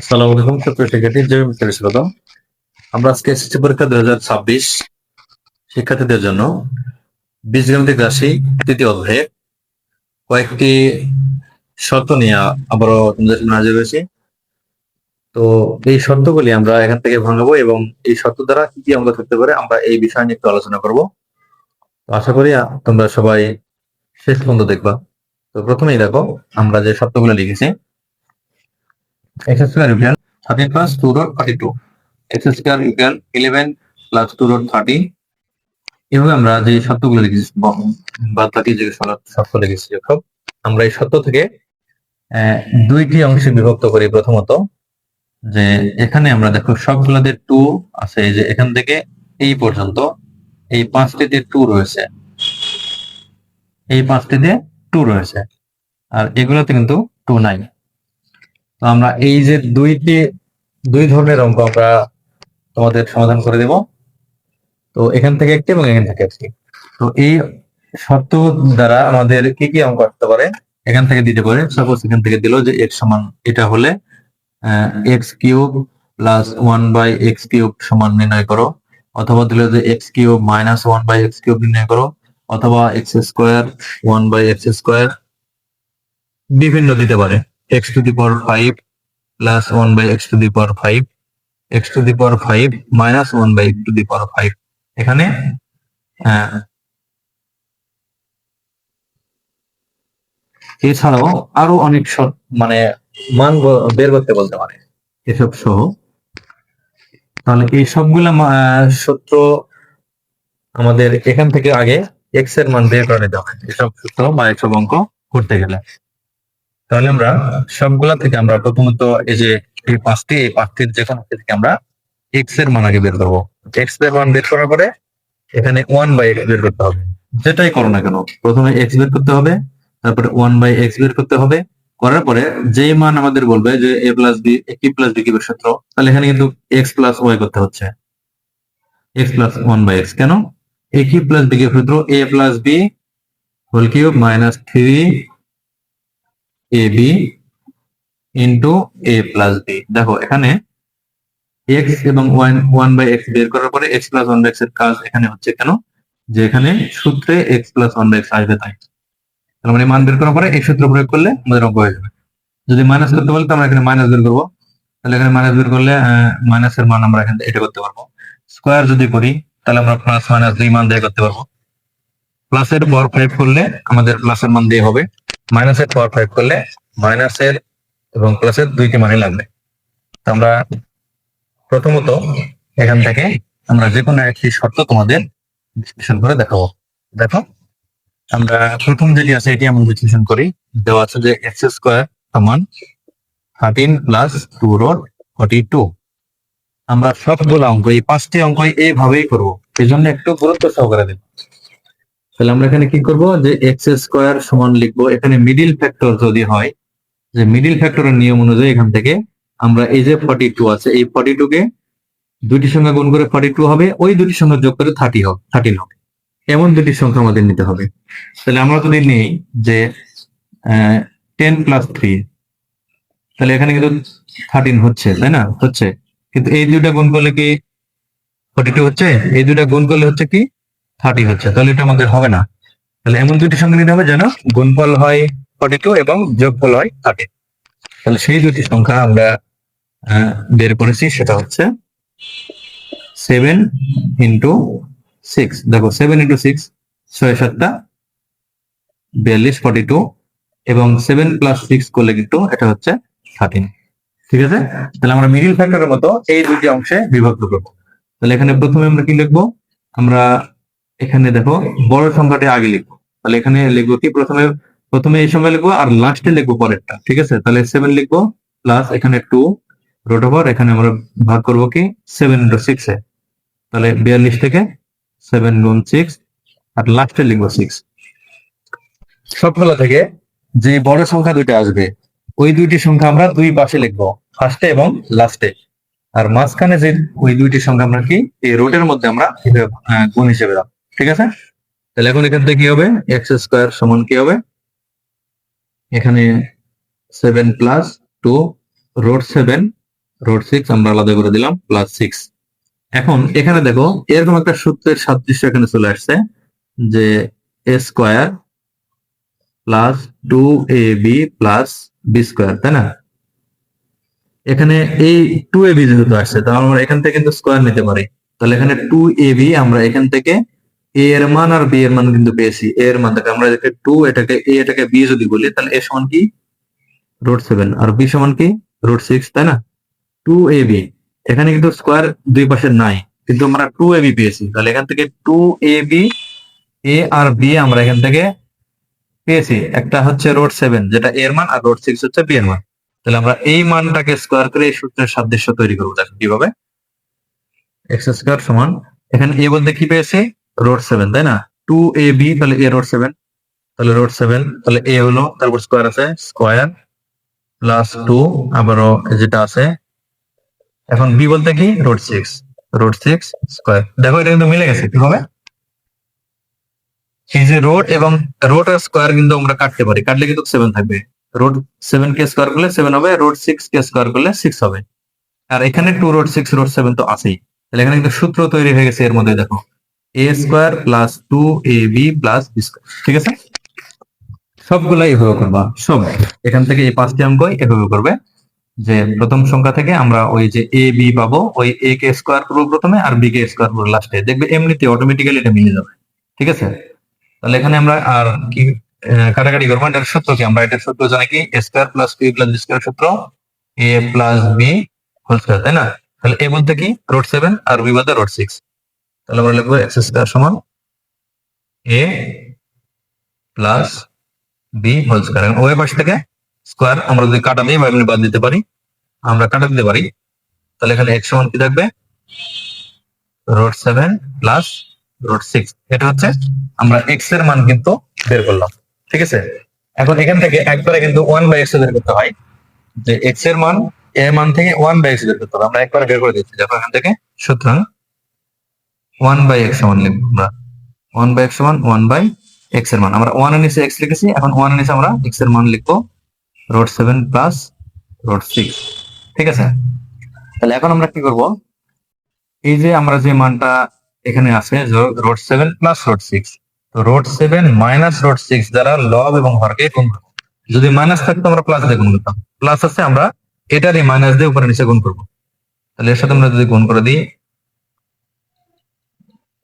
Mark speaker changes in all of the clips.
Speaker 1: আসসালামু আলাইকুম, সুপ্রিয় শিক্ষার্থী, জয় মিস্টার স্বাগত আমরা আজকে এসএসসি পরীক্ষা দুই হাজার ছাব্বিশ শিক্ষার্থীদের জন্য বীজগণিতিক রাশি তৃতীয় অধ্যায়ে। কয়েকটি শর্ত নিয়ে আবারও তোমাদের সামনে হাজির হয়েছি। তো এই শর্তগুলি আমরা এখান থেকে ভাঙাবো এবং এই শর্ত দ্বারা কি কি অঙ্ক থাকতে পারে আমরা এই বিষয় নিয়ে একটু আলোচনা করব। তো আশা করি তোমরা সবাই শেষ পর্যন্ত দেখবা। তো প্রথমেই দেখো, আমরা যে শর্তগুলো লিখেছি x square equal 13 plus 2 root 42 x square equal 11 plus 2 root 30 এভাবে আমরা যে শর্তগুলো লিখেছি বাদ বাকি যে শর্ত লিখেছি সব আমরা এই শর্ত থেকে দুইটি অংশে বিভক্ত করি প্রথমত, যে এখানে আমরা দেখো সবগুলোতে টু আছে যে এখান থেকে এই পর্যন্ত এই পাঁচটিতে টু রয়েছে। এই পাঁচটিতে টু রয়েছে। আর এগুলোতে কিন্তু টু নাই। তো আমরা এই যে দুইটি, দুই ধরনের অঙ্ক আমরা তোমাদের সমাধান করে দেব। তো এখান থেকে একটি এবং এখান থেকে একটি তো এই শর্ত দ্বারা আমাদের কি কি অঙ্ক আসতে পারে? এখান থেকে দিতে পারে। সাপোজ এখান থেকে দিল যে এক্স সমান এটা হলে X cube plus one by X cube সমান নির্ণয় করো। অথবা দিল যে X cube minus one by X cube নির্ণয় করো। অথবা X square one by X square বিভিন্ন দিতে পারে। X to the power five plus one by X to the power five X to the power five minus one by X to the power five এখানে আহ, এছাড়াও আরও অনেক মানে মান বের করতে বলতে পারে। এসব সহ। তাহলে এই সবগুলা সূত্র আমাদের এখান থেকে আগে এক্সের মান বের করে হবে। এসব সূত্র বা এসব অঙ্ক করতে গেলে। তাহলে আমরা সবগুলা থেকে আমরা প্রথমত এই যে এই পাঁচটি, এই পাঁচটির যে কোনো থেকে আমরা এক্সের মান আগে বের করব। এক্সের মান বের করার পরে এখানে ওয়ান বাই এক্স বের করতে হবে। যেটাই করো না কেন, প্রথমে এক্স বের করতে হবে, তারপরে ওয়ান বাই এক্স বের করতে হবে, করার পরে যে মান আমাদের বলবে যে এ প্লাস বি কি প্লাস বি কিউবের সূত্র তাহলে এখানে কিন্তু এক্স প্লাস ওয়াই করতে হচ্ছে। X plus one by X কেন? এ কি প্লাস বি কিউব সূত্র A plus B whole cube minus three A B into A plus B দেখো, এখানে এক্স এবং ওয়ান ওয়ান বাই এক্স বের করার পরে এক্স প্লাস ওয়ান এক্সের কাজ এখানে হচ্ছে কেন? যে এখানে সূত্রে X plus one by X আসবে তাই। তার মানে মান বের করার পরে এই সূত্র প্রয়োগ করলে আমাদের অঙ্ক হয়ে যাবে। যদি মাইনাস করতে বলে তো আমরা এখানে মাইনাস বের করব। তাহলে এখানে মাইনাস বের করলে মাইনাসের মান আমরা এখানে এটা করতে পারব। স্কোয়ার যদি করি, তাহলে আমরা প্লাস মাইনাস দুই মান দিয়ে করতে পারব। প্লাসের পাওয়ার ফাইভ করলে আমাদের প্লাসের মান দিয়ে হবে। মাইনাসের পাওয়ার ফাইভ করলে মাইনাসের এবং প্লাসের দুইটি মানই লাগবে। আমরা প্রথমত এখান থেকে আমরা যে কোনো একটি শর্ত তোমাদের বিশ্লেষণ করে দেখাবো। দেখো, আমরা প্রথম যেটি আছে এটি আমরা বিশ্লেষণ করি। দেওয়া আছে যে এক্স স্কোয়ার সমান thirteen plus two root forty two আমরা সবগুলো অঙ্ক, এই পাঁচটি অঙ্ক এইভাবেই করব। এই জন্য একটু গুরুত্ব সহকারে দেব তাহলে আমরা এখানে কি করব? যে এক্স স্কোয়ার সমান লিখব। এখানে মিডিল ফ্যাক্টর যদি হয়, যে মিডিল ফ্যাক্টরের নিয়ম অনুযায়ী এখান থেকে আমরা এই যে ফর্টি টু আছে, এই ফর্টি টু কে দুইটি সংখ্যা গুণ করে ফর্টি টু হবে, ওই দুটি সংখ্যা যোগ করে থার্টি হবে থার্টিন হবে এমন দুটি সংখ্যা আমাদের নিতে হবে। তাহলে আমরা যদি নেই যে টেন প্লাস থ্রি তাহলে এখানে কিন্তু থার্টিন হচ্ছে, তাই না? হচ্ছে। কিন্তু এই দুটা গুণ করলে কি ফর্টি টু হচ্ছে? এই দুটা গুণ করলে হচ্ছে কি থার্টি হচ্ছে, তাহলে এটা আমাদের হবে না। তাহলে এমন দুটি সংখ্যা নিতে হবে যেন গুণফল হয় ফর্টি টু এবং যোগফল হয় থার্টি তাহলে সেই দুটি সংখ্যা আমরা বের করেছি, সেটা হচ্ছে সেভেন ইন্টু সিক্স দেখো সেভেন ইন্টু সিক্স ছয় সাতটা, বিয়াল্লিশ ফর্টি টু এবং সেভেন প্লাস সিক্স করলে কিন্তু এটা হচ্ছে থার্টিন ঠিক আছে? তাহলে আমরা মিডিল ফ্যাক্টরের মতো এই দুটি অংশে বিভক্ত করব। তাহলে এখানে প্রথমে আমরা কি লিখব? আমরা এখানে দেখো, বড় সংখ্যাটি আগে লিখব। তাহলে এখানে লিখব কি? প্রথমে প্রথমে এই সংখ্যা লিখব আর লাস্টে লিখব পরেরটা, ঠিক আছে? তাহলে সেভেন লিখব প্লাস এখানে টু রোট ওভার এখানে আমরা ভাগ করব কি? সেভেন ইন্টু সিক্স এ। তাহলে বিয়াল্লিশ থেকে সেভেন গুণ সিক্স আর লাস্টে লিখব সিক্স সবগুলো থেকে যে বড় সংখ্যা দুইটা আসবে, ওই দুইটি সংখ্যা আমরা দুই পাশে লিখব ফার্স্টে এবং লাস্টে আর মাঝখানে যে ওই দুইটি সংখ্যা আমরা কি? এই রোটের মধ্যে আমরা গুণ হিসেবে রাখব। ঠিক আছে? তাহলে এখন এখান থেকে কি হবে? এক্স স্কোয়ার সমান কি হবে? এখানে seven plus two root seven root six আমরা আলাদা করে দিলাম প্লাস সিক্স এখন এখানে দেখো, এরকম একটা সূত্রের সাদৃশ্য এখানে চলে আসছে যে A square plus two A B plus B square তাই না? এখানে এই টু এ বি যেহেতু আসছে, তাহলে আমরা এখান থেকে কিন্তু স্কোয়ার নিতে পারি। তাহলে এখানে টু এ বি আমরা এখান থেকে এ এর মান আর বি এর মান কিন্তু পেয়েছি এর মান থেকে আমরা এটাকে টু, এটাকে এ, এটাকে বি যদি বলি, তাহলে এ সমান কি? Root seven. আর বি সমান কি? রুট সিক্স, তাই না? Two A B. এখানে কিন্তু স্কোয়ার দুই পাশে নাই, কিন্তু আমরা টু এ বি পেয়েছি। তাহলে এখান থেকে টু এ বি, এ আর বি আমরা এখান থেকে পেয়েছি। একটা হচ্ছে রোড সেভেন, যেটা এর মান আর রোড সিক্স হচ্ছে বি এর মান তাহলে আমরা এই মানটাকে স্কোয়ার করে এই সূত্রের সাদৃশ্য তৈরি করব, দেখো কীভাবে। এক্স স্কোয়ার সমান, এখানে এ বলতে কি পেয়েছি? রোড সেভেন তাই না? টু এ বি তাহলে এ রোড সেভেন তাহলে রোড সেভেন তাহলে এ হলো, তারপর স্কোয়ার আছে স্কোয়ার প্লাস টু আবারও যেটা আছে। এখন বি বলতে কি? Root six root six square দেখো, এটা কিন্তু মিলে গেছে, কি হবে? এই যে রোড এবং রোড আর স্কোয়ার কিন্তু আমরা কাটতে পারি। কাটলে কিন্তু সেভেন থাকবে। রোড সেভেন কে স্কোয়ার করলে সেভেন হবে রোড সিক্স কে স্কোয়ার করলে সিক্স হবে। আর এখানে two root six root seven তো আছেই। তাহলে এখানে কিন্তু সূত্র তৈরি হয়ে গেছে, এর মধ্যে দেখো। A square plus two a b plus ঠিক আছে? সবগুলাই এভাবে করবা। সব এখান থেকে এই পাঁচটি অঙ্ক এভাবে করবে যে প্রথম সংখ্যা থেকে আমরা ওই যে এ বি পাবো, ওই এ কে স্কোয়ার করব প্রথমে আর বি কে স্কোয়ার করব লাস্টে দেখবে এমনিতে অটোমেটিক্যালি এটা মিলে যাবে। ঠিক আছে? তাহলে এখানে আমরা আর কি কাটাকাটি করব? এটার সূত্র কি? আমরা এটার সূত্র জানি কি? Square plus b plus square সূত্র। A plus b whole square তাই না? তাহলে এ বলতে কি? রোড সেভেন আর বি বলতে রোড সিক্স তাহলে আমরা লিখব এক্স স্কোয়ার সমান a plus b whole square ওই পাশ থেকে স্কোয়ার আমরা যদি কাটা দিই বা এমনি বাদ দিতে পারি, আমরা কাটা দিতে পারি। তাহলে এখানে এক্স সমান কি থাকবে? Root seven plus root six এটা হচ্ছে আমরা এক্সের মান কিন্তু বের করলাম, ঠিক আছে? এখন এখান থেকে একবারে কিন্তু ওয়ান বাই এক্স বের করতে হয়। যে এক্সের মান এ মান থেকে ওয়ান বাই এক্স বের করতে হবে। আমরা একবারে বের করে দিচ্ছি, দেখো এখান থেকে। সুতরাং ওয়ান বাই এক্স সমান লিখব আমরা। ওয়ান বাই এক্স সমান ওয়ান বাই এক্সের মান। আমরা ওয়ানের নিচে এক্স লিখেছি, এখন ওয়ানের নিচে আমরা এক্সের মান লিখব। Root seven plus root six ঠিক আছে? তাহলে এখন আমরা কি করব? এই যে আমরা যে মানটা এখানে আছে root seven plus root six তো root seven minus root six দ্বারা লব এবং হরকে গুণ করব। যদি মাইনাস থাকতো, আমরা প্লাস দিয়ে গুণ করতাম। প্লাস আছে, আমরা এটারই মাইনাস দিয়ে উপরে নিচে গুণ করব। তাহলে এর সাথে আমরা যদি গুণ করে দিই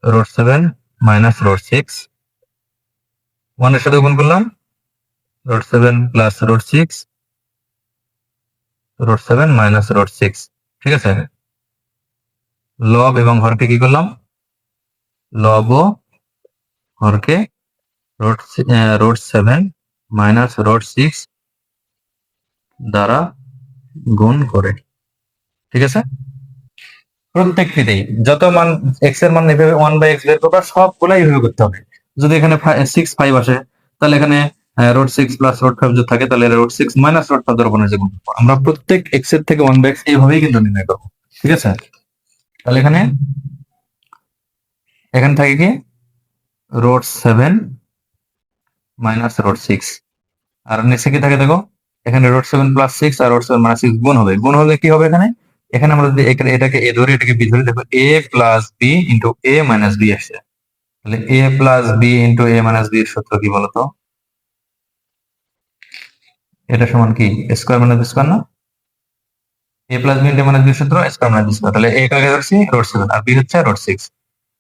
Speaker 1: root seven minus root six ওয়ানের সাথে গুণ করলাম। Root seven plus root six root seven minus root six ঠিক আছে? লব এবং হরকে কি করলাম? লব ও হরকে root root seven minus root six দ্বারা গুণ করে। ঠিক আছে? প্রত্যেকটিতেই যত মান এক্সের মান এভাবে ওয়ান বাই এক্স বের করবা, সবগুলাই এইভাবে করতে হবে। যদি এখানে সিক্স ফাইভ আসে, তাহলে এখানে root six plus root five যদি থাকে, তাহলে root six minus root five দ্বারা যে আমরা প্রত্যেক এক্সের থেকে ওয়ান বাই এক্স এইভাবেই কিন্তু নির্ণয় করব, ঠিক আছে? তাহলে এখানে এখানে থাকে কি? Root seven minus root six আর নিচে কি থাকে দেখো? এখানে রোড সেভেন প্লাস সিক্স আর রোড সেভেন মাইনাস সিক্স গুণ হবে। গুণ হলে কি হবে এখানে? এখানে আমরা যদি এটাকে এ ধরি, এটাকে বি ধরি, দেখো a plus b into a minus b আসছে। তাহলে a plus b into a minus b এর সূত্র কি বলতো? এটা সমান কি? স্কোয়ার মাইনাস স্কোয়ার না? A plus b into minus b সূত্র স্কোয়ার মাইনাস স্কোয়ার তাহলে এ কাকে ধরছি? রোড সেভেন আর বি হচ্ছে রোড সিক্স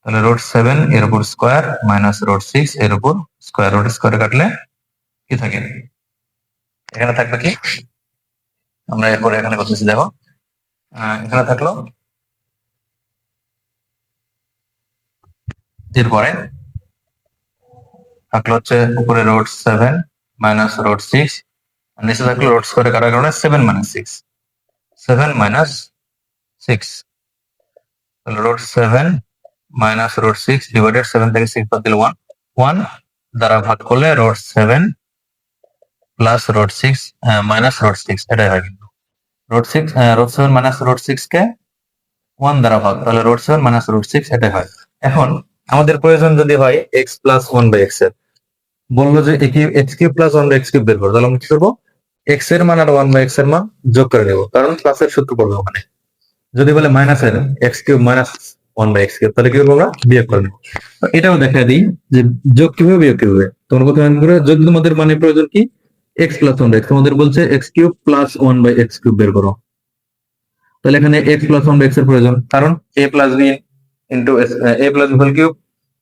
Speaker 1: তাহলে রোড সেভেন এর উপর স্কোয়ার মাইনাস রোড সিক্স এর উপর স্কোয়ার রোড স্কোয়ারে কাটলে কি থাকে? এখানে থাকবে কি? আমরা এরপরে এখানে করতেছি, দেখো। এখানে থাকল। এরপরে থাকল হচ্ছে উপরে root seven minus root six নিচে থাকল রোড স্কোয়ারে কাটার কারণে seven minus six seven minus six root seven minus root six divided seven থেকে সিক্স বাদ দিলে ওয়ান ওয়ান দ্বারা ভাগ করলে root seven plus root six minus root six এটাই হয় root six root seven minus root six কে one দ্বারা ভাগ, তাহলে root seven minus root six এটাই হয়। এখন আমাদের প্রয়োজন যদি হয় এক্স প্লাস ওয়ান বাই এক্সের। বলল যে x cube plus one by x cube বের করো, তাহলে আমরা কি করব? এক্সের মান আর ওয়ান বাই এক্সের মান যোগ করে নেব, কারণ প্লাসের সূত্র পড়বে ওখানে। যদি বলে মাইনাস এর x cube minus one by x cube, তাহলে কি করব আমরা? বিয়োগ করে নেব। এটাও দেখা দিই যে যোগ কীভাবে বিয়োগ কীভাবে। তোমরা প্রথমে যোগ তোমাদের মানে প্রয়োজন কি? X plus one by x তোমাদের বলছে x cube plus one by x cube বের করো। তাহলে এখানে এক্স প্লাস ওয়ান বাই এক্সের প্রয়োজন। কারণ a plus b into a plus b whole cube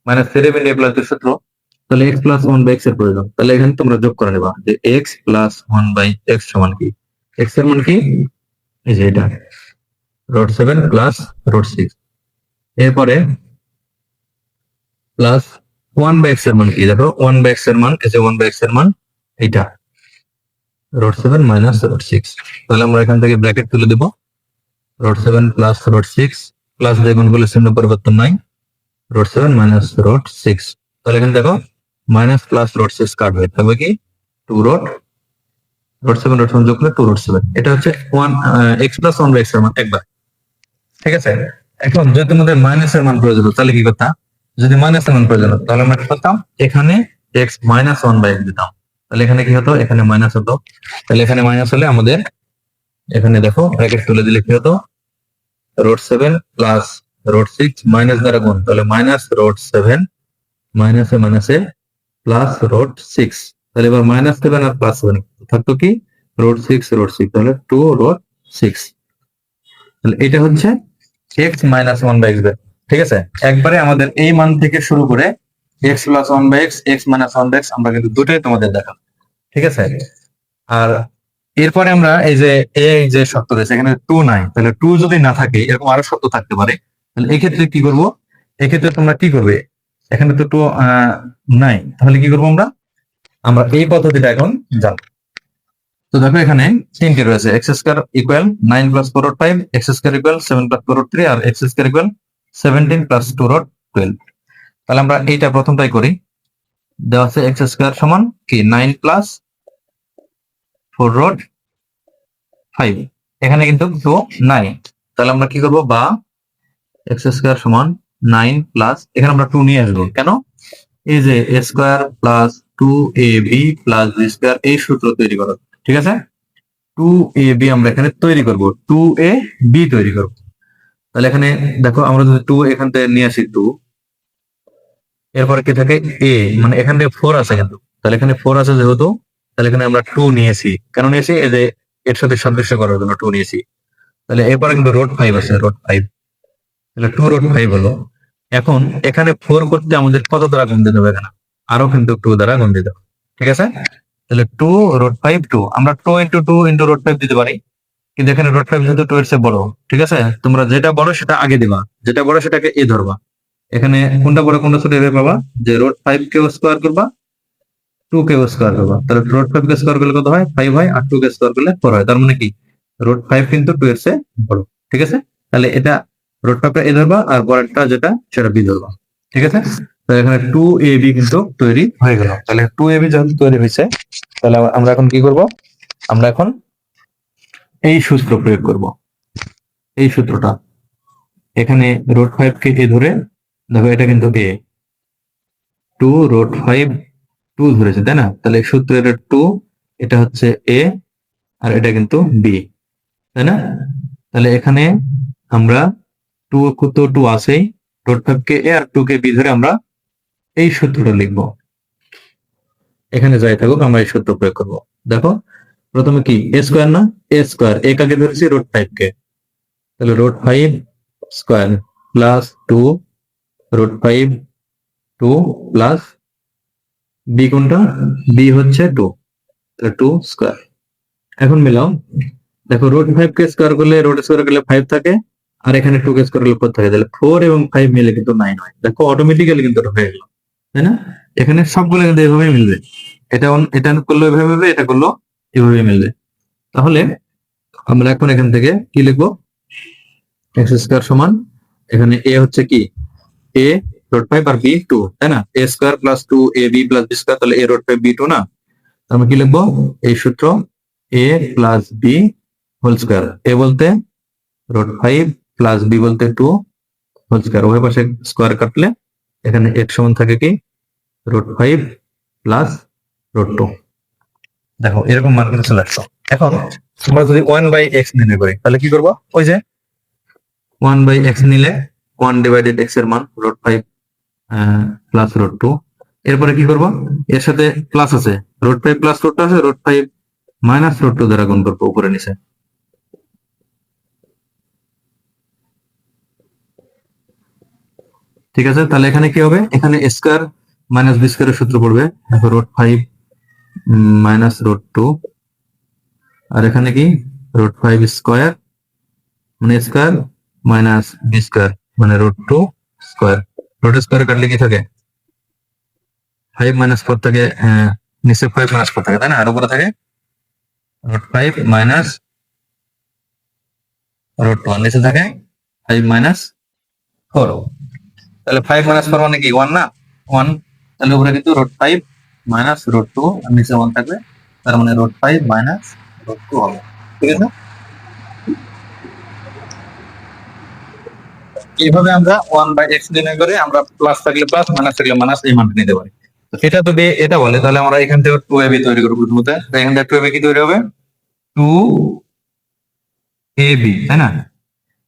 Speaker 1: minus into a plus b সূত্র, তাহলে এক্স প্লাস ওয়ান বাই এক্সের প্রয়োজন। তাহলে এখানে তোমরা যোগ করে নেবা যে x plus one by x সমান কি? এক্সের মান কি? এই যে এটা। Root seven plus root six এরপরে প্লাস ওয়ান বাই এক্সের মান কি? দেখো ওয়ান বাই এক্সের মান, এই যে ওয়ান বাই এক্সের মান, এইটা। Root seven minus root six তাহলে আমরা এখান থেকে ব্র্যাকেট তুলে দেব। Root seven plus root six plus গুণ করলে চিহ্ন পরিবর্তন নাই root seven minus root six তাহলে এখানে দেখো মাইনাস প্লাস রোড সিক্স কাটবে থাকবে কি? Two root root seven root seven যোগ করলে টু রোড সেভেন এটা হচ্ছে one x plus one by এক্সের মান, একবার। ঠিক আছে? এখন যদি তোমাদের মাইনাস এর মান প্রয়োজন তাহলে কি করতাম? যদি মাইনাস এর মান প্রয়োজন তাহলে আমরা কি করতাম? এখানে x minus one by x দিতাম। তাহলে এখানে কি হতো? এখানে মাইনাস হতো। তাহলে এখানে মাইনাস হলে আমাদের এখানে দেখো ব্র্যাকেট তুলে দিলে কি হতো? Root seven plus root six minus দ্বারা গুণ। তাহলে মাইনাস রোড সেভেন মাইনাসে মাইনাসে প্লাস রোড সিক্স তাহলে এবার মাইনাস সেভেন আর প্লাস সেভেন থাকতো কি? রোড সিক্স রোড সিক্স তাহলে টু রোড সিক্স তাহলে এটা হচ্ছে x minus one by x ঠিক আছে? একবারে আমাদের এই মান থেকে শুরু করে x plus one by x x minus one by x আমরা কিন্তু দুটোই তোমাদের দেখাবো। ঠিক আছে? আর এরপরে আমরা এই যে এই যে শর্ত রয়েছে, এখানে টু নাই। তাহলে টু যদি না থাকে, এরকম আরও শর্ত থাকতে পারে। তাহলে এক্ষেত্রে কি করব? এক্ষেত্রে তোমরা কি করবে? এখানে তো টু নাই। তাহলে কি করব আমরা? আমরা এই পদ্ধতিটা এখন জানব। তো দেখো এখানে তিনটি রয়েছে। X square equal nine plus four root five x square equal seven plus four three আর x square equal seventeen plus two root twelve তাহলে আমরা এইটা প্রথমটাই করি। দেওয়া আছে এক্স স্কোয়ার সমান কি? Nine plus four root five এখানে কিন্তু টু নাই। তাহলে আমরা কি করব? বা এক্স স্কোয়ার সমান নাইন প্লাস এখানে আমরা টু নিয়ে আসব। কেন? এই যে a square plus two a b plus b square এই সূত্র তৈরি করো। ঠিক আছে? টু এ বি আমরা এখানে তৈরি করব। টু এ বি তৈরি করব। তাহলে এখানে দেখো, আমরা যদি টু এখান থেকে নিয়ে আসি টু এরপরে কি থাকে? এ মানে এখান থেকে ফোর আছে কিন্তু। তাহলে এখানে ফোর আছে যেহেতু, তাহলে এখানে আমরা টু নিয়েছি। কেন নিয়েছি? এই যে এর সাথে সাদৃশ্য করার জন্য টু নিয়েছি। তাহলে এরপরে কিন্তু রোড ফাইভ আছে রোড ফাইভ তাহলে টু রোড ফাইভ হলো। এখন এখানে ফোর করতে আমাদের কত দ্বারা গুণ দিতে হবে এখানে? আরও কিন্তু টু দ্বারা গুণ দিতে হবে ঠিক আছে? তাহলে টু রোড ফাইভ টু আমরা two into two into root five দিতে পারি। কিন্তু এখানে রোড ফাইভ যেহেতু টু এর চেয়ে বড়। ঠিক আছে? তোমরা যেটা বড় সেটা আগে দিবা। যেটা বড় সেটাকে এ ধরবা। এখানে কোনটা বড়, কোনটা ছোট, এভাবে পাবা যে রোড ফাইভ কে স্কোয়ার করবা টু কে স্কোয়ার করবা। তাহলে রোড ফাইভ কে স্কোয়ার করলে কত হয়? ফাইভ হয়, আর টু কে স্কোয়ার করলে ফোর হয়। তার মানে কি? রোড ফাইভ কিন্তু টু এর চেয়ে বড়। ঠিক আছে? তাহলে এটা রোড ফাইভটা এ ধরবা, আর বড়টা যেটা, সেটা বি ধরবা। ঠিক আছে? তো এখানে টু এ বি কিন্তু তৈরি হয়ে গেল। তাহলে টু এ বি যেহেতু তৈরি হয়েছে, তাহলে আমরা এখন কি করব? আমরা এখন এই সূত্র প্রয়োগ করব। এই সূত্রটা। এখানে রোড ফাইভ কে এ ধরে দেখো, এটা কিন্তু a two root five two ধরেছে, তাই না? তাহলে সূত্রের টু এটা হচ্ছে এ আর এটা কিন্তু বি তাই না? তাহলে এখানে আমরা টু তো টু আছেই রোড ফাইভ কে এ আর টু কে বি ধরে আমরা এই সূত্রটা লিখব। এখানে যাই থাকুক, আমরা এই সূত্র প্রয়োগ করব। দেখো, প্রথমে কি? এ স্কোয়ার না? এ স্কোয়ার এ কাকে ধরেছি? রোড ফাইভ কে। তাহলে root five square plus two root five two plus b কোনটা? বি হচ্ছে টু টু স্কোয়ার এখন মিলাও, দেখো রোড ফাইভ কে স্কোয়ার করলে রোড স্কোয়ার করলে ফাইভ থাকে, আর এখানে টু কে স্কোয়ার করলে ফোর থাকে, তাহলে ফোর এবং ফাইভ মিলে কিন্তু নাইন হয়। দেখো অটোমেটিক্যালি কিন্তু হয়ে গেল, তাই না? এখানে সবগুলো কিন্তু এভাবে মিলবে। এটা এটা করল এভাবে মিলবে, এটা করল এভাবে মিলবে। তাহলে আমরা এখন এখান থেকে কি লিখব? এক্স স্কোয়ার সমান, এখানে এ হচ্ছে কি? এ রোড ফাইভ আর বি টু তাই না? A square plus two a b plus b square তাহলে a root five b two না? তাহলে কি লিখব? এই সূত্র a plus b whole square a বলতে রোড ফাইভ প্লাস বি বলতে টু হোল স্কোয়ার উভয় পাশে স্কোয়ার কাটলে এখানে এক্স সমান থাকে কি? Root five plus root two দেখো, এরকম মান কিন্তু চলে আসলো। এখন আমরা যদি ওয়ান বাই এক্স নির্ণয় করি, তাহলে কি করব? ওই যে ওয়ান বাই এক্স নিলে ওয়ান ডিভাইডেড এক্সের মান root five plus root two এরপরে কি করব? এর সাথে প্লাস আছে। Root five plus root two আছে root five minus root two দ্বারা গুণ করব উপরে নিচে। ঠিক আছে? তাহলে এখানে কি হবে? এখানে স্কয়ার মাইনাস বি স্কয়ারের সূত্র পড়বে। Root five minus root two আর এখানে কি? রোড ফাইভ স্কোয়ার মানে স্কোয়ার মাইনাস বি স্কোয়ার মানে root two square root square কাটলে কি থাকে? ফাইভ মাইনাস ফোর থাকে আহ, নিচে ফাইভ মাইনাস ফোর থাকে তাই না? আর উপরে থাকে root five minus root two নিচে থাকে ফাইভ মাইনাস ফোর তাহলে ফাইভ মাইনাস ফোর মানে কি? ওয়ান না? ওয়ান তাহলে উপরে কিন্তু root five minus root two আর নিচে ওয়ান থাকবে তার মানে root five minus root two হবে। ঠিক আছে? এইভাবে আমরা ওয়ান বাই এক্স নির্ণয় করে আমরা প্লাস থাকলে প্লাস মাইনাস থাকলে মাইনাস এই মানটা নিতে পারি। এটা যদি এটা বলে, তাহলে আমরা এখান থেকে টু এবি তৈরি করব প্রথমত। এখান থেকে টু এবি কি তৈরি হবে? টু এ বি তাই না?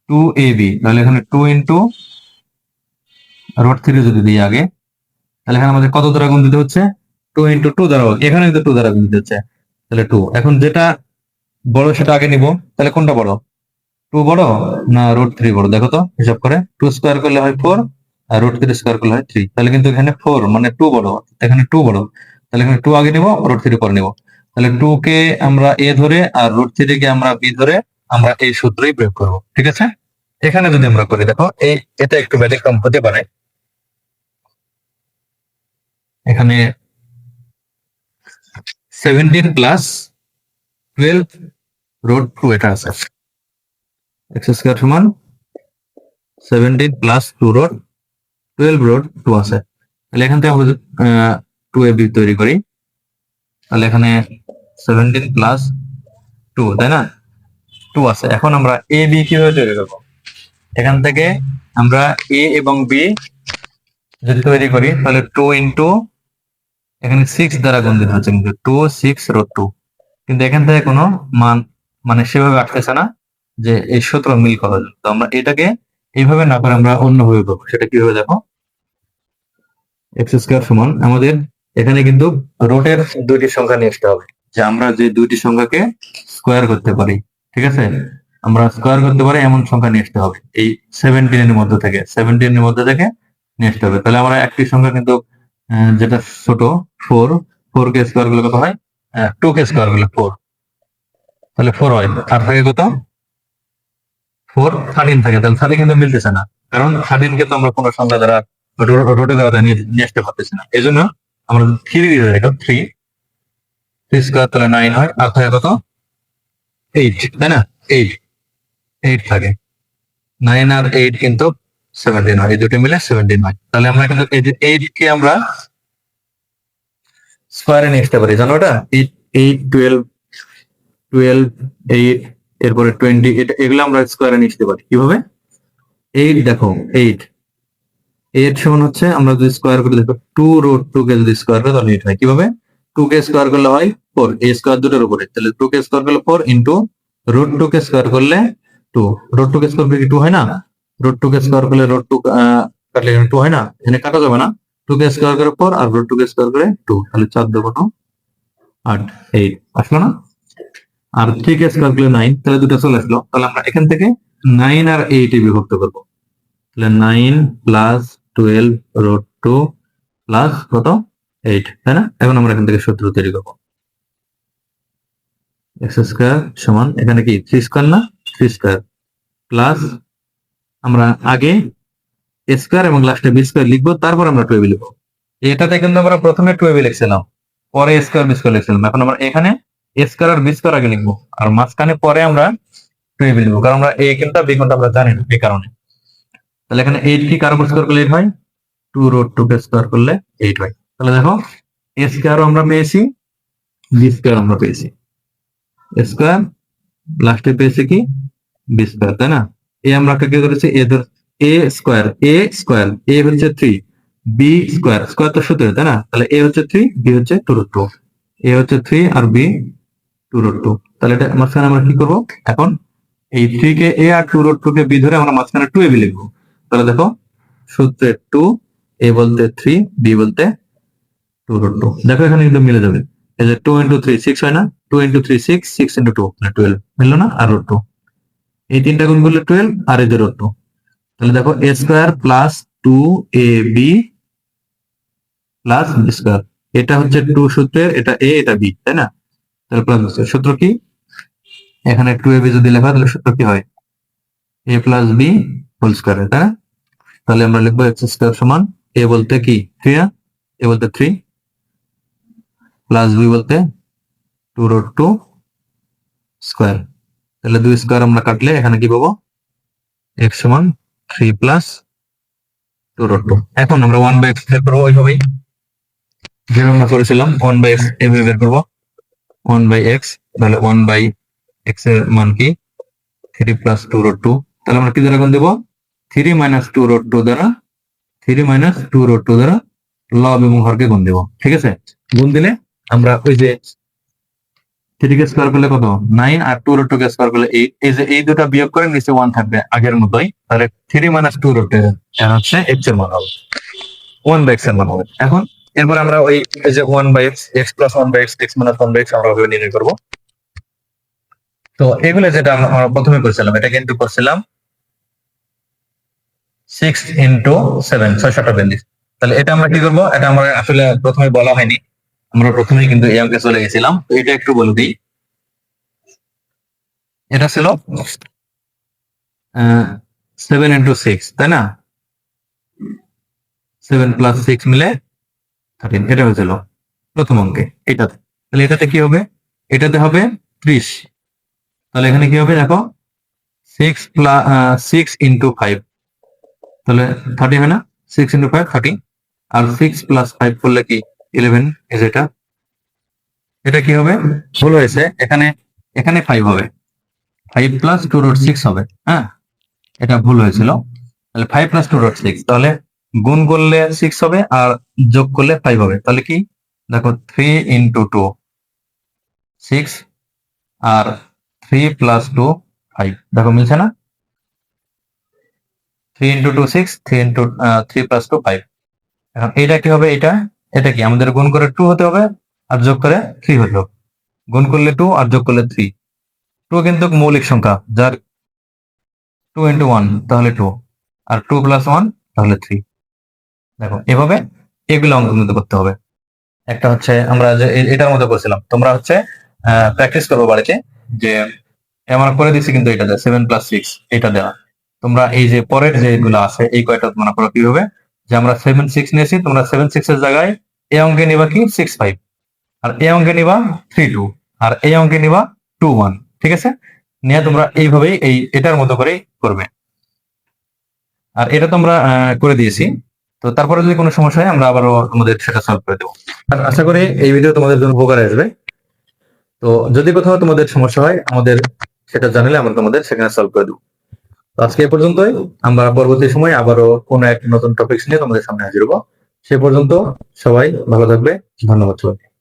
Speaker 1: টু এ বি তাহলে এখানে টু ইন্টু রোড থ্রি যদি দিই আগে, তাহলে এখানে আমাদের কত দ্বারা গুণ দিতে হচ্ছে? টু ইন্টু টু দ্বারা এখানে কিন্তু টু দ্বারা গুণ দিতে হচ্ছে। তাহলে টু এখন যেটা বড় সেটা আগে নিব। তাহলে কোনটা বড়? টু বড় না রোড থ্রি বড়? দেখো তো, হিসাব করে। টু স্কোয়ার করলে হয় ফোর আর রোড থ্রি স্কোয়ার করলে হয় থ্রি তাহলে কিন্তু এখানে ফোর মানে টু বড়। এখানে টু বড়। তাহলে এখানে টু আগে নিব রোড থ্রি পরে নিব। তাহলে টু কে আমরা এ ধরে আর রোড থ্রি কে আমরা বি ধরে আমরা এই সূত্রই প্রয়োগ করব। ঠিক আছে? এখানে যদি আমরা করি, দেখো, এই এটা একটু ব্যতিক্রম হতে পারে। এখানে seventeen plus twelve root two এটা আছে। এক্স স্কোয়ার সমান seventeen plus two root twelve root two আছে। তাহলে এখান থেকে আমরা টু এ বি তৈরি করি, তাহলে এখানে সেভেন্টিন প্লাস টু তাই না? টু আছে। এখন আমরা এ বি কীভাবে তৈরি করব? এখান থেকে আমরা এ এবং বি যদি তৈরি করি, তাহলে টু ইন্টু এখানে সিক্স দ্বারা গুণ দিতে হচ্ছে, কিন্তু টু সিক্স রোড টু কিন্তু এখান থেকে কোনো মান মানে সেভাবে আসতেছে না। যে এই সতেরো মিল করা যায় তো আমরা এটাকে এইভাবে না করে আমরা অন্যভাবে করব। সেটা কীভাবে দেখো? এক্স স্কোয়ার সমান আমাদের এখানে কিন্তু রোটের দুইটি সংখ্যা নিয়ে আসতে হবে, যে আমরা যে দুইটি সংখ্যাকে স্কোয়ার করতে পারি, ঠিক আছে? আমরা স্কোয়ার করতে পারি, এমন সংখ্যা নিয়ে আসতে হবে। এই সেভেন্টিনের মধ্যে থেকে সেভেন্টিনের মধ্যে থেকে নিয়ে আসতে হবে। তাহলে আমরা একটি সংখ্যা কিন্তু যেটা ছোট ফোর ফোর কে স্কোয়ারগুলো কত হয়? টু কে স্কোয়ারগুলো ফোর তাহলে ফোর হয়। আর থাকে কত? ফোর থার্টিন থাকে, তাহলে থার্টিন কিন্তু মিলতেছে না। কারণ থার্টিন কে তো আমরা কোনো সংখ্যা দ্বারা রোটে দ্বারা নিয়ে আসতে পারতেছি না। এই জন্য আমরা থ্রি দিয়ে দেখো থ্রি থ্রি স্কোয়ার তাহলে নাইন হয়, আর থাকে কত? এইট তাই না? এইট এইট থাকে। নাইন আর এইট কিন্তু সেভেন্টিন হয়, এই দুটো মিলে সেভেন্টিন হয়। তাহলে আমরা কিন্তু এই যে এইট কে আমরা স্কোয়ারে নিয়ে আসতে পারি, জানো ওটা eight eight twelve twelve eight এরপরে টোয়েন্টি এগুলো আমরা স্কোয়ারে নিয়ে আসতে পারি। কীভাবে? এইট দেখো এইট এইট সমান হচ্ছে, আমরা যদি স্কোয়ার করে দেখো টু রোড টু কে যদি স্কোয়ার করে, তাহলে এইট হয়। কীভাবে? টু কে স্কোয়ার করলে হয় ফোর এ স্কোয়ার দুটোর উপরে। তাহলে টু কে স্কোয়ার করলে ফোর ইন্টু রোড টু কে স্কোয়ার করলে টু রোড টু কে স্কোয়ার করলে টু হয় না? রোড টু কে স্কোয়ার করলে রোড টু কাটলে টু হয় না? এখানে কাটা যাবে না। টু কে স্কোয়ার করে ফোর আর রোড টু কে স্কোয়ার করে টু তাহলে চার দেবো কত আট। এইট আসলো না? আর থ্রি কে স্কোয়ার করলে নাইন তাহলে দুটো চলে আসলো। তাহলে আমরা এখান থেকে নাইন আর এইট বিভক্ত করব। তাহলে nine plus twelve root two plus কত? এইট তাই না? এখন আমরা এখান থেকে সূত্র তৈরি করব। এক্স স্কোয়ার সমান এখানে কি? থ্রি স্কোয়ার না? থ্রি স্কোয়ার প্লাস আমরা আগে স্কোয়ার এবং লাস্টে বি স্কোয়ার লিখব তারপর আমরা টুয়েবি লিখব। এটাতে কিন্তু আমরা প্রথমে টুয়েবি লিখছিলাম পরে স্কোয়ার বি স্কোয়ার লিখছিলাম। এখন আমরা এখানে স্কোয়ার আর বি স্কোয়ার আগে লিখব। আর মাঝখানে পরে আমরা টুয়েবি লিখব কারণ আমরা এ কিন্তু বি কিন্তু আমরা জানি না, এই কারণে। তাহলে এখানে এইট কি কার উপর স্কোয়ার করলে এইট হয়? টু রোড টু কে স্কোয়ার করলে এইট হয়। তাহলে দেখো এ স্কোয়ারও আমরা পেয়েছি বি স্কোয়ার আমরা পেয়েছি। স্কোয়ার লাস্টে পেয়েছি কি? বি স্কোয়ার তাই না? এ আমরা কাকে করেছি? এ ধর এ স্কোয়ার এ স্কোয়ার এ হচ্ছে থ্রি বি স্কোয়ার স্কোয়ার তো সতেরো, তাই না? তাহলে এ হচ্ছে থ্রি বি হচ্ছে টু রুট টু এ হচ্ছে থ্রি আর বি টু রোড টু তাহলে এটা মাঝখানে আমরা কি করব? এখন এই থ্রি কে এ আর টু রোড টু কে বি ধরে আমরা মাঝখানে টু এ বি লিখব। তাহলে দেখো, সূত্রে টু এ বলতে থ্রি বি বলতে টু রোড টু দেখো এখানে কিন্তু মিলে যাবে। এই যে টু ইন্টু থ্রি সিক্স হয় না? Two into three six six into two twelve মিললো না? আর রোড টু এই তিনটা গুণ করলে টুয়েলভ আর এই যে রোড টু তাহলে দেখো a square plus two a b plus square এটা হচ্ছে টু সূত্রের, এটা এ এটা বি তাই না? তাহলে প্লাস বি সূত্র কি? এখানে টু এ বি যদি লেখা, তাহলে সূত্র কি হয়? A plus b whole square তাই তাহলে আমরা লিখব এক্স স্কোয়ার সমান এ বলতে কি? থ্রি এ বলতে থ্রি প্লাস বি বলতে টু রোড টু স্কোয়ার তাহলে দুই স্কোয়ার আমরা কাটলে এখানে কি পাবো? এক্স সমান three plus two root two এখন আমরা ওয়ান বাই এক্স বের করব ওইভাবেই। যেভাবে আমরা করেছিলাম ওয়ান বাই এক্স এভাবে বের করব। ওয়ান বাই এক্স তাহলে ওয়ান বাই এক্সের মান কি? Three plus two root two তাহলে আমরা কি দ্বারা গুণ দেবো? Three minus two root two দ্বারা three minus two root two দ্বারা লব এবং হরকে গুণ দেবো। ঠিক আছে? গুণ দিলে আমরা ওই যে থ্রি কে স্কোয়ার করলে কত? নাইন আর টু রোড কে স্কোয়ার করলে এইট এই যে এই দুটা বিয়োগ করে নিচে ওয়ান থাকবে আগের মতোই। তাহলে থ্রি মাইনাস টু রোড হচ্ছে এক্সের মান হবে। ওয়ান বাই এক্সের মান হবে। এখন এরপর আমরা ওই যে one by x x plus one by x x minus one by x আমরা ওভাবে নির্ণয় করব। তো এগুলো যেটা আমরা প্রথমে করছিলাম এটা কিন্তু করছিলাম সিক্স ইন্টু সেভেন ছয় সাতটা বেন্দিস তাহলে এটা আমরা কি করব? এটা আমরা আসলে প্রথমে বলা হয়নি। আমরা প্রথমেই কিন্তু এই অঙ্কে চলে গেছিলাম। তো এটা একটু বলে দিই। এটা ছিল সেভেন ইন্টু সিক্স তাই না? সেভেন প্লাস সিক্স মিলে থার্টিন এটা হয়েছিল প্রথম অঙ্কে। এটাতে। তাহলে এটাতে কি হবে? এটাতে হবে ত্রিশ। তাহলে এখানে কি হবে দেখো? Six plus six into five তাহলে থার্টি হয় না? সিক্স ইন্টু ফাইভ থার্টি আর সিক্স প্লাস ফাইভ করলে কি? ইলেভেন ইজ এটা। এটা কি হবে? ভুল হয়েছে। এখানে এখানে ফাইভ হবে। Five plus two root six হবে। হ্যাঁ? এটা ভুল হয়েছিল। তাহলে five plus two root six তাহলে গুণ করলে সিক্স হবে আর যোগ করলে ফাইভ হবে। তাহলে কি? দেখো থ্রি ইন্টু টু সিক্স আর থ্রি প্লাস টু ফাইভ দেখো মিলছে না? Three into two six three into three plus two five এখন এটা কি হবে? এটা এটা কি? আমাদের গুণ করে টু হতে হবে আর যোগ করে থ্রি হতে হবে গুণ করলে টু আর যোগ করলে থ্রি টু কিন্তু মৌলিক সংখ্যা, যার টু ইন্টু ওয়ান তাহলে টু আর টু প্লাস ওয়ান তাহলে থ্রি দেখো, এভাবে এগুলো অঙ্ক কিন্তু করতে হবে। একটা হচ্ছে আমরা যে এটার মধ্যে করছিলাম। তোমরা হচ্ছে প্র্যাকটিস করব বাড়িতে যে আমরা করে দিচ্ছি কিন্তু এটা সেভেন প্লাস সিক্স এটা দেওয়া তোমরা এই যে পরের যেগুলো আছে, এই কয়টা তোমরা করো কীভাবে? যে আমরা সেভেন সিক্স নিয়েছি, তোমরা সেভেন সিক্স এর জায়গায় এই অঙ্কে নিবা কি? সিক্স ফাইভ আর এই অঙ্কে নিবা থ্রি টু আর এই অঙ্কে নিবা টু ওয়ান ঠিক আছে? নিয়ে তোমরা এইভাবেই এই এটার মতো করেই করবে। আর এটা তোমরা করে দিয়েছি। তো তারপরে যদি কোনো সমস্যা হয়, আমরা আবারও তোমাদের সেটা সলভ করে দেবো। আর আশা করি এই ভিডিও তোমাদের জন্য উপকারে আসবে। তো যদি কোথাও তোমাদের সমস্যা হয়, আমাদের সেটা জানালে আমরা তোমাদের সেখানে সলভ করে দেবো। আজকে এ পর্যন্তই। আমরা পরবর্তী সময় আবারও কোনো একটি নতুন টপিক নিয়ে তোমাদের সামনে হাজির হব। সে পর্যন্ত সবাই ভালো থাকবে। ধন্যবাদ সবাই